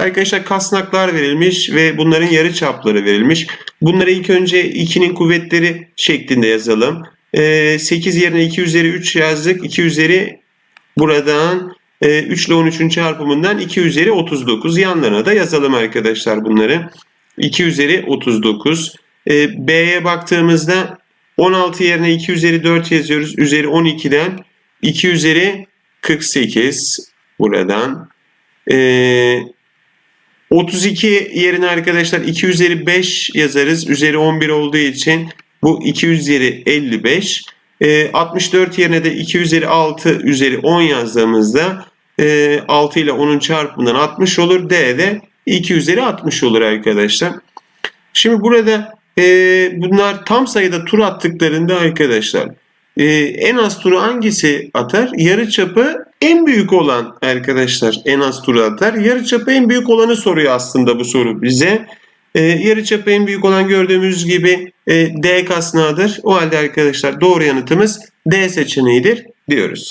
Arkadaşlar kasnaklar verilmiş ve bunların yarı çapları verilmiş. Bunları ilk önce 2'nin kuvvetleri şeklinde yazalım. Ee, 8 yerine 2 üzeri 3 yazdık. 2 üzeri buradan e, 3 ile 13'ün çarpımından 2 üzeri 39. Yanlarına da yazalım arkadaşlar bunları. 2 üzeri 39. Ee, B'ye baktığımızda 16 yerine 2 üzeri 4 yazıyoruz. Üzeri 12'den 2 üzeri 48 buradan. Ee, 32 yerine arkadaşlar 2 üzeri 5 yazarız. Üzeri 11 olduğu için bu 2 üzeri 55. Ee, 64 yerine de 2 üzeri 6 üzeri 10 yazdığımızda e, 6 ile 10'un çarpımından 60 olur. D de 2 üzeri 60 olur arkadaşlar. Şimdi burada e, bunlar tam sayıda tur attıklarında arkadaşlar e, en az turu hangisi atar? Yarıçapı en büyük olan arkadaşlar en az turu atar. Yarıçapı en büyük olanı soruyor aslında bu soru bize. E, yarıçapı en büyük olan gördüğümüz gibi e, D kasnağıdır. O halde arkadaşlar doğru yanıtımız D seçeneğidir diyoruz.